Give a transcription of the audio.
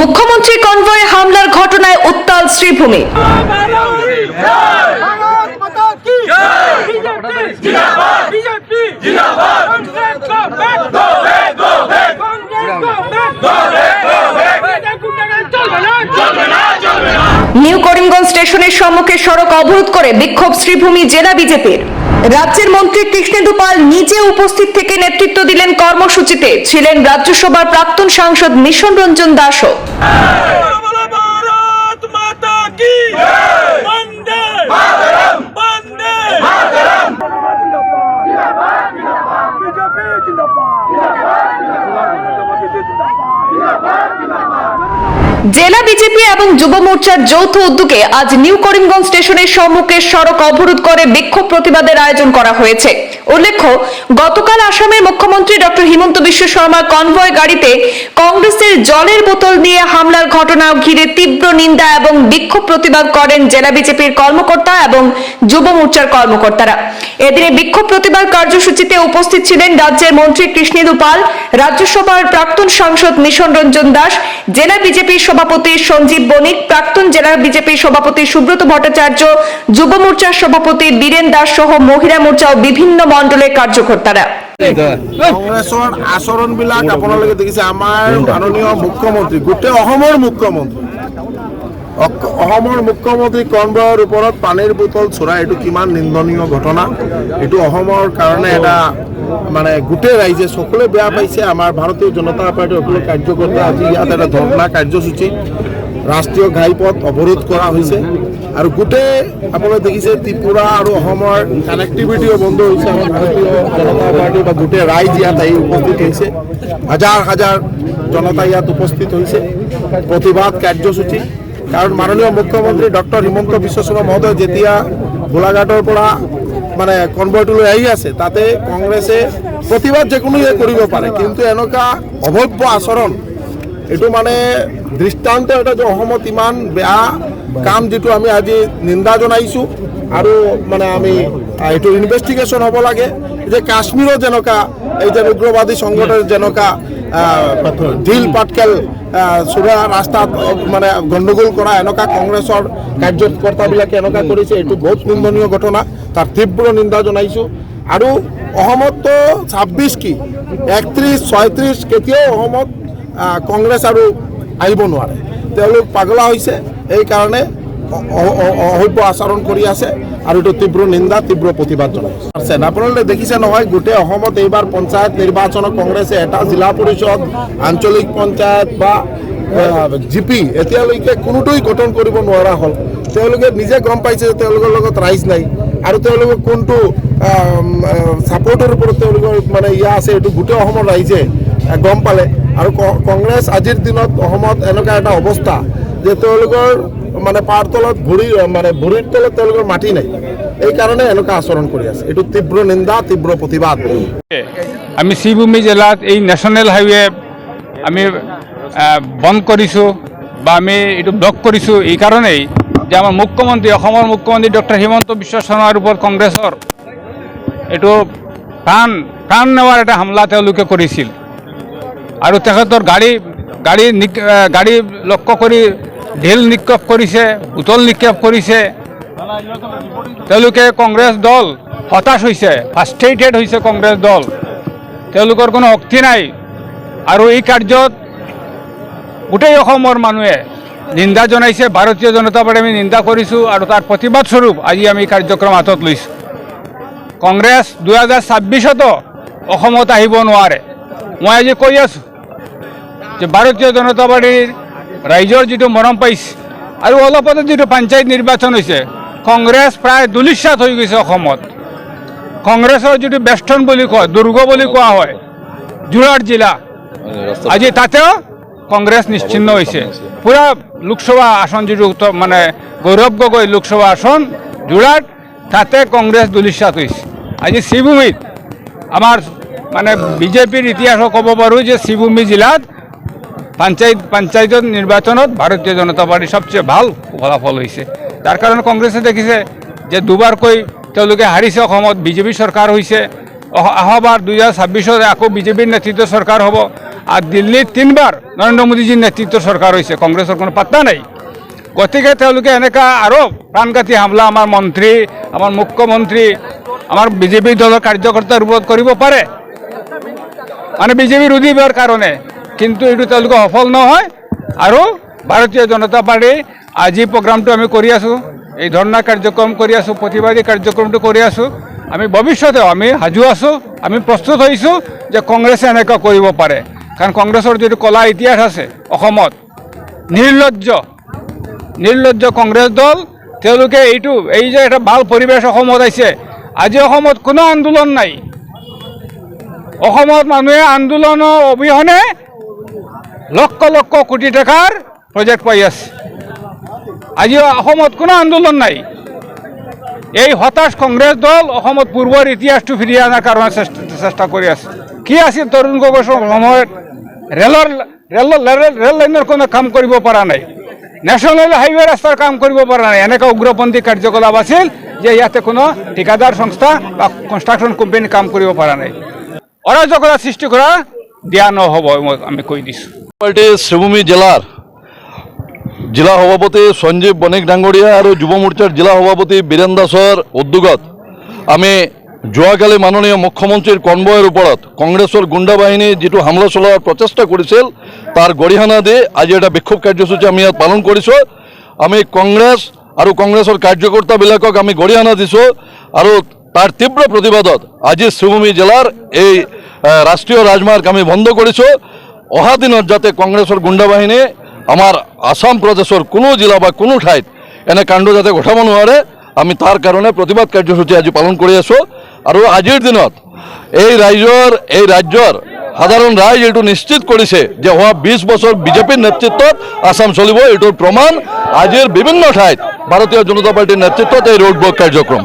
মুখ্যমন্ত্রী কনভয়ে হামলার ঘটনায় উত্তাল শ্রীভূমি। নিউ করিমগঞ্জ স্টেশনের সম্মুখে সড়ক অবরোধ করে বিক্ষোভ শ্রীভূমি জেলা বিজেপির। রাজ্যের মন্ত্রী কৃষ্ণেন্দু পাল নিজে উপস্থিত থেকে নেতৃত্ব দিলেন কর্মসূচিতে। ছিলেন রাজ্যসভার প্রাক্তন সাংসদ মিশন রঞ্জন দাসও। জেলা বিজেপি এবং যুব মোর্চার যৌথ উদ্যোগে আজ নিউ করিমগঞ্জ স্টেশনের সম্মুখে সড়ক অবরোধ করে বিক্ষোভ প্রতিবাদের আয়োজন করা হয়েছে। উল্লেখ্য, গতকাল আসামের মুখ্যমন্ত্রী ডক্টর হিমন্ত বিশ্ব শর্মা কনভয় গাড়িতে কংগ্রেসের জলের বোতল নিয়ে হামলার ঘটনা ঘিরে তীব্র নিন্দা এবং বিক্ষোভ প্রতিবাদ করেন জেলা বিজেপির কর্মকর্তা এবং যুব মোর্চার কর্মকর্তারা। এদিনে বিক্ষোভ প্রতিবাদ কার্যসূচিতে উপস্থিত ছিলেন রাজ্যের মন্ত্রী কৃষ্ণেন্দু পাল রাজ্যসভার প্রাক্তন সাংসদ মিশন রঞ্জন দাস, জেলা বিজেপির সভাপতি সঞ্জীব বণিক, প্রাক্তন জেলা বিজেপির সভাপতি সুব্রত ভট্টাচার্য, যুব মোর্চার সভাপতি বীরেন দাস সহ মহিলা মোর্চা ও বিভিন্ন মণ্ডলের কার্যকর্তারা। কংগ্ৰেছৰ আচৰণবিলাক আপোনালোকে দেখিছে। আমাৰ মাননীয় মুখ্যমন্ত্ৰী, গোটেই অক- অসমৰ মুখ্যমন্ত্ৰী কনভয়ৰ ওপৰত পানীৰ বোতল চোৰা, এইটো কিমান নিন্দনীয় ঘটনা। এইটো অসমৰ কাৰণে এটা মানে গোটেই ৰাইজে, সকলোৱে বেয়া পাইছে। আমাৰ ভাৰতীয় জনতা পাৰ্টীৰ সকলো কাৰ্যকৰ্তা আজি ইয়াত এটা ধৰ্ণা কাৰ্যসূচী, ৰাষ্ট্ৰীয় ঘাইপথ অৱৰোধ কৰা হৈছে। আৰু গোটেই আপোনালোকে দেখিছে, ত্ৰিপুৰা আৰু অসমৰ কানেক্টিভিটিও বন্ধ হৈছে। আমাৰ ভাৰতীয় জনতা পাৰ্টি বা গোটেই ৰাইজ ইয়াত আহি উপস্থিত হৈছে। হাজাৰ হাজাৰ জনতা ইয়াত উপস্থিত হৈছে। প্ৰতিবাদ কাৰ্যসূচী। কাৰণ মাননীয় মুখ্যমন্ত্ৰী ডক্টৰ হিমন্ত বিশ্ব শৰ্মা মহোদয় যেতিয়া গোলাঘাটৰ পৰা মানে কনভয়টোলৈ আহি আছে, তাতে কংগ্ৰেছে প্ৰতিবাদ যিকোনোৱে কৰিব পাৰে। কিন্তু এনেকুৱা অভব্য আচৰণ, এইটো মানে দৃষ্টান্ত এটা যে অসমত ইমান বেয়া কাম যিটো আমি আজি নিন্দা জনাইছোঁ আৰু মানে আমি এইটো ইনভেষ্টিগেশ্যন হ'ব লাগে। যে কাশ্মীৰত যেনেকুৱা, এই যে উগ্ৰবাদী সংগঠন যেনেকুৱা ঢিল পাটকেল চোৰা ৰাস্তাত মানে গণ্ডগোল কৰা এনেকুৱা কংগ্ৰেছৰ কাৰ্যকৰ্তাবিলাকে এনেকুৱা কৰিছে, এইটো বহুত নিন্দনীয় ঘটনা। তাৰ তীব্ৰ নিন্দা জনাইছোঁ। আৰু অসমততো ছাব্বিছ কি একত্ৰিছ ছয়ত্ৰিছ কেতিয়াও অসমত কংগ্ৰেছ আৰু আহিব নোৱাৰে। তেওঁলোক পাগলা হৈছে, এইকাৰণে অসভ্য আচৰণ কৰি আছে আৰু এইটো তীব্ৰ নিন্দা, তীব্ৰ প্ৰতিবাদ জনাইছে। আছে আপোনালোকে দেখিছে নহয়, গোটেই অসমত এইবাৰ পঞ্চায়ত নিৰ্বাচনত কংগ্ৰেছে এটা জিলা পৰিষদ, আঞ্চলিক পঞ্চায়ত বা জি পি এতিয়ালৈকে কোনোটোই গঠন কৰিব নোৱাৰা হ'ল। তেওঁলোকে নিজে গম পাইছে যে তেওঁলোকৰ লগত ৰাইজ নাই আৰু তেওঁলোকে কোনটো ছাপৰ্টৰ ওপৰত তেওঁলোকৰ মানে ইয়া আছে, এইটো গোটেই অসমৰ ৰাইজে গম পালে। আৰু কংগ্ৰেছ আজিৰ দিনত অসমত এনেকুৱা এটা অৱস্থা যে তেওঁলোকৰ মানে পাৰ তলত ভৰি মানে ভৰিৰ তলত তেওঁলোকৰ মাটি নাই। এইকাৰণে এনেকুৱা আচৰণ কৰি আছে। এইটো তীব্ৰ নিন্দা, তীব্ৰ প্ৰতিবাদ। আমি শ্ৰীভূমি জিলাত এই নেশ্যনেল হাইৱে আমি বন্ধ কৰিছোঁ বা আমি এইটো ব্লক কৰিছোঁ। এই কাৰণেই যে আমাৰ মুখ্যমন্ত্ৰী, অসমৰ মুখ্যমন্ত্ৰী ডক্টৰ হিমন্ত বিশ্ব শৰ্মাৰ ওপৰত কংগ্ৰেছৰ এইটো প্ৰাণ প্ৰাণ নেৱাৰ এটা হামলা তেওঁলোকে কৰিছিল। আৰু তেখেতৰ গাড়ী গাড়ী গাড়ী লক্ষ্য কৰি ঢিল নিক্ষেপ কৰিছে উতল নিক্ষেপ কৰিছে তেওঁলোকে কংগ্ৰেছ দল হতাশ হৈছে ফ্ৰাষ্ট্ৰেটেড হৈছে কংগ্ৰেছ দল। তেওঁলোকৰ কোনো শক্তি নাই। আৰু এই কাৰ্যত গোটেই অসমৰ মানুহে নিন্দা জনাইছে, ভাৰতীয় জনতা পাৰ্টি আমি নিন্দা কৰিছোঁ আৰু তাৰ প্ৰতিবাদ স্বৰূপ আজি আমি কাৰ্যক্ৰম হাতত লৈছোঁ। কংগ্ৰেছ দুহেজাৰ ছাব্বিছতো অসমত আহিব নোৱাৰে। মই আজি কৈ আছোঁ যে ভাৰতীয় জনতা পাৰ্টীৰ ৰাইজৰ যিটো মৰম পাইছে আৰু অলপতে যিটো পঞ্চায়ত নিৰ্বাচন হৈছে, কংগ্ৰেছ প্ৰায় দুলিশ্বাত হৈ গৈছে অসমত। কংগ্ৰেছৰ যিটো বেষ্টন বুলি কয়, দুৰ্গ বুলি কোৱা হয়, যোৰহাট জিলা। আজি তাতেও কংগ্ৰেছ নিশ্চিন্ন হৈছে। পূৰা লোকসভা আসন যিটো মানে গৌৰৱ গগৈ লোকসভা আসন, যোৰহাট, তাতে কংগ্ৰেছ দুলিশ্বাত হৈছে। আজি শ্ৰীভূমিত আমাৰ মানে বিজেপিৰ ইতিহাসত ক'ব পাৰোঁ যে শ্ৰীভূমি জিলাত পঞ্চায়ত পঞ্চায়তত নিৰ্বাচনত ভাৰতীয় জনতা পাৰ্টি সবচেয়ে ভালো ফলাফল হৈছে তাৰ কাৰণে কংগ্ৰেছে দেখিছে যে দুবাৰকৈ তেওঁলোকে হাৰিছে অসমত বিজেপি চৰকাৰ হৈছে অহ- অহাবাৰ দুহেজাৰ ছাব্বিছত আকৌ বিজেপিৰ নেতৃত্ব চৰকাৰ হ'ব, আর দিল্লীত তিনবাৰ নৰেন্দ্ৰ মোদীজীৰ নেতৃত্বৰ চৰকাৰ হৈছে কংগ্ৰেছৰ কোনো পাত্তা নাই। গতিকে তেওঁলোকে এনেকুৱা আৰু প্ৰাণঘাতী হামলা আমাৰ মন্ত্ৰী, আমাৰ মুখ্যমন্ত্ৰী, আমাৰ বিজেপি দলৰ কাৰ্যকৰ্তাৰ ওপৰত কৰিব পাৰে। মানে বিজেপি ৰুধি দিয়াৰ কাৰণে কিন্তু এইটো তেওঁলোকে সফল নহয়। আৰু ভাৰতীয় জনতা পাৰ্টি আজি প্ৰগ্ৰামটো আমি কৰি আছোঁ। এই ধৰ্ণা কাৰ্যক্ৰম কৰি আছোঁ, প্ৰতিবাদী কাৰ্যক্ৰমটো কৰি আছোঁ। আমি ভৱিষ্যতেও আমি সাজু আছোঁ, আমি প্ৰস্তুত হৈছোঁ যে কংগ্ৰেছে এনেকুৱা কৰিব পাৰে। কাৰণ কংগ্ৰেছৰ যিটো কলা ইতিহাস আছে অসমত, নিৰ্লজ্জ নিৰ্লজ্জ কংগ্ৰেছ দল, তেওঁলোকে এইটো, এই যে এটা ভালো পৰিৱেশ অসমত আহিছে, আজি অসমত কোনো আন্দোলন নাই। অসমত মানুহে আন্দোলনৰ অবিহনে লক্ষ লক্ষ কোটি টকাৰ প্ৰজেক্ট পাই আছে। আজি অসমত কোনো আন্দোলন নাই। এই হতাশ কংগ্ৰেছ দল অসমত পূৰ্বৰ ইতিহাসটো ফিৰিয়ে অনাৰ কাৰণে চেষ্টা কৰি আছে। কি আছিল তৰুণ গগৈৰ সময়ত? ৰেলৰ ৰেল ৰেল- ৰেল লাইনৰ কোনো কাম কৰিব পৰা নাই। নেশ্যনেল হাইৱে ৰাস্তাৰ কাম কৰিব পৰা নাই। এনেকুৱা উগ্ৰপন্থী কাৰ্যকলাপ আছিল যে ইয়াতে কোনো ঠিকাদাৰ সংস্থা বা কনষ্ট্ৰাকশ্যন কোম্পানী কাম কৰিব পৰা নাই। অৰাজকতা সৃষ্টি কৰা দিয়া নহ'ব, মই আমি কৈ দিছোঁ। পাৰ্টি শ্ৰীভূমি জিলাৰ জিলা সভাপতি সঞ্জীৱ বণিক ডাঙৰীয়া আৰু যুৱ মৰ্চাৰ জিলা সভাপতি বীৰেন দাসৰ উদ্যোগত আমি যোৱাকালি মাননীয় মুখ্যমন্ত্ৰীৰ কনভয়ৰ ওপৰত কংগ্ৰেছৰ গুণ্ডা বাহিনী যিটো হামলা চলোৱাৰ প্ৰচেষ্টা কৰিছিল তাৰ গৰিহণা দি আজি এটা বিক্ষোভ কাৰ্যসূচী আমি ইয়াত পালন কৰিছোঁ আমি কংগ্ৰেছ আৰু কংগ্ৰেছৰ কাৰ্যকৰ্তাবিলাকক আমি গৰিহণা দিছোঁ আৰু তাৰ তীব্ৰ প্ৰতিবাদত আজি শ্ৰীভূমি জিলাৰ এই ৰাষ্ট্ৰীয় ৰাজমাৰ্গ আমি বন্ধ কৰিছোঁ অহা দিনত যাতে কংগ্ৰেছৰ গুণ্ডা বাহিনী আমাৰ আসাম প্ৰদেশৰ কোনো জিলা বা কোনো ঠাইত এনে কাণ্ড যাতে ঘটাব নোৱাৰে, আমি তাৰ কাৰণে প্ৰতিবাদ কাৰ্যসূচী আজি পালন কৰি আছোঁ। আৰু আজিৰ দিনত এই ৰাইজৰ, এই ৰাজ্যৰ সাধাৰণ ৰাইজ এইটো নিশ্চিত কৰিছে যে হোৱা বিছ বছৰ বিজেপিৰ নেতৃত্বত আসাম চলিব, এইটোৰ প্ৰমাণ আজিৰ বিভিন্ন ঠাইত ভাৰতীয় জনতা পাৰ্টীৰ নেতৃত্বত এই ৰোড ব্লক কাৰ্যক্ৰম।